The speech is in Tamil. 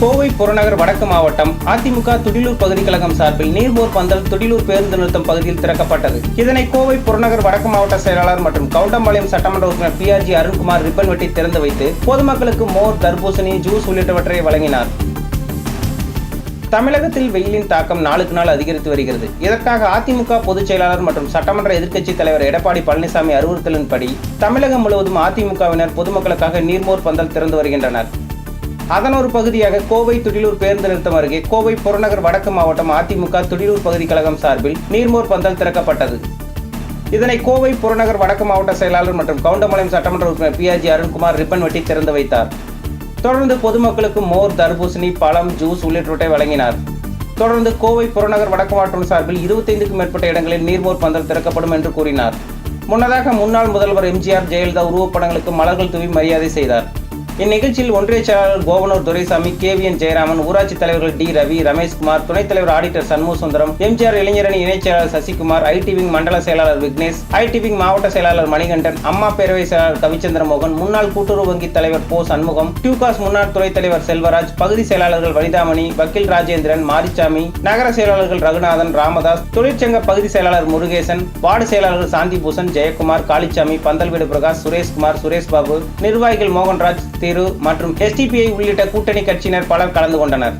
கோவை புறநகர் வடக்கு மாவட்டம் அதிமுக துடிலூர் பகுதி கழகம் சார்பில் நீர்மோர் பந்தல் துடிலூர் பேருந்து நிறுத்தம் பகுதியில் திறக்கப்பட்டது. இதனை கோவை புறநகர் வடக்கு மாவட்ட செயலாளர் மற்றும் கவுண்டம்பாளையம் சட்டமன்ற உறுப்பினர் பிஆர்ஜி அருண்குமார் ரிப்பன் வெட்டி திறந்து வைத்து பொதுமக்களுக்கு மோர் தர்பூசணி ஜூஸ் உள்ளிட்டவற்றை வழங்கினார். தமிழகத்தில் வெயிலின் தாக்கம் நாளுக்கு நாள் அதிகரித்து வருகிறது. இதற்காக அதிமுக பொதுச் செயலாளர் மற்றும் சட்டமன்ற எதிர்க்கட்சித் தலைவர் எடப்பாடி பழனிசாமி அறிவுறுத்தலின்படி தமிழகம் முழுவதும் அதிமுகவினர் பொதுமக்களுக்காக நீர்மோர் பந்தல் திறந்து வருகின்றனர். அதன் ஒரு பகுதியாக கோவை துடிலூர் பேருந்து நிறுத்தம் அருகே கோவை புறநகர் வடக்கு மாவட்டம் அதிமுக துடிலூர் பகுதி கழகம் சார்பில் நீர்மோர் பந்தல் திறக்கப்பட்டது. இதனை கோவை புறநகர் வடக்கு மாவட்ட செயலாளர் மற்றும் கவுண்டமலையம் சட்டமன்ற உறுப்பினர் பிஆர்ஜி அருண்குமார் ரிப்பன் வெட்டி திறந்து வைத்தார். தொடர்ந்து பொதுமக்களுக்கு மோர் தர்பூசணி பழம் ஜூஸ் உள்ளிட்டவற்றை வழங்கினார். தொடர்ந்து கோவை புறநகர் வடக்கு மாவட்டம் சார்பில் இருபத்தைந்துக்கும் மேற்பட்ட இடங்களில் நீர்மோர் பந்தல் திறக்கப்படும் என்று கூறினார். முன்னதாக முன்னாள் முதல்வர் எம்ஜிஆர் ஜெயலலிதா உருவப்படங்களுக்கு மலர்கள் தூவி மரியாதை செய்தார். இந்நிகழ்ச்சியில் ஒன்றிய செயலாளர் கோவனூர் துரைசாமி கேவிஎன் ஜெயராமன் ஊராட்சி தலைவர்கள் டி ரவி ரமேஷ்குமார் துணைத் தலைவர் ஆடிட்டர் சண்முக சுந்தரம் எம்ஜிஆர் இளைஞரணி இணைச் செயலாளர் சசிகுமார் ஐடி விங் மண்டல செயலாளர் விக்னேஷ் ஐடி விங் மாவட்ட செயலாளர் மணிகண்டன் அம்மா பேரவை செயலாளர் கவிச்சந்திர மோகன் முன்னாள் கூட்டுறவு வங்கி தலைவர் போ சண்முகம் டியூகாஸ் முன்னாள் துறைத் தலைவர் செல்வராஜ் பகுதி செயலாளர்கள் வனிதாமணி வக்கீல் ராஜேந்திரன் மாரிச்சாமி நகர செயலாளர்கள் ரகுநாதன் ராமதாஸ் தொழிற்சங்க பகுதி செயலாளர் முருகேசன் வார்டு செயலாளர்கள் சாந்தி பூசன் ஜெயக்குமார் காளிச்சாமி பந்தல்வீடு பிரகாஷ் சுரேஷ்குமார் சுரேஷ் பாபு நிர்வாகிகள் மோகன்ராஜ் திரு மற்றும் எஸ்டிபிஐ உள்ளிட்ட கூட்டணி கட்சியினர் பலர் கலந்து கொண்டனர்.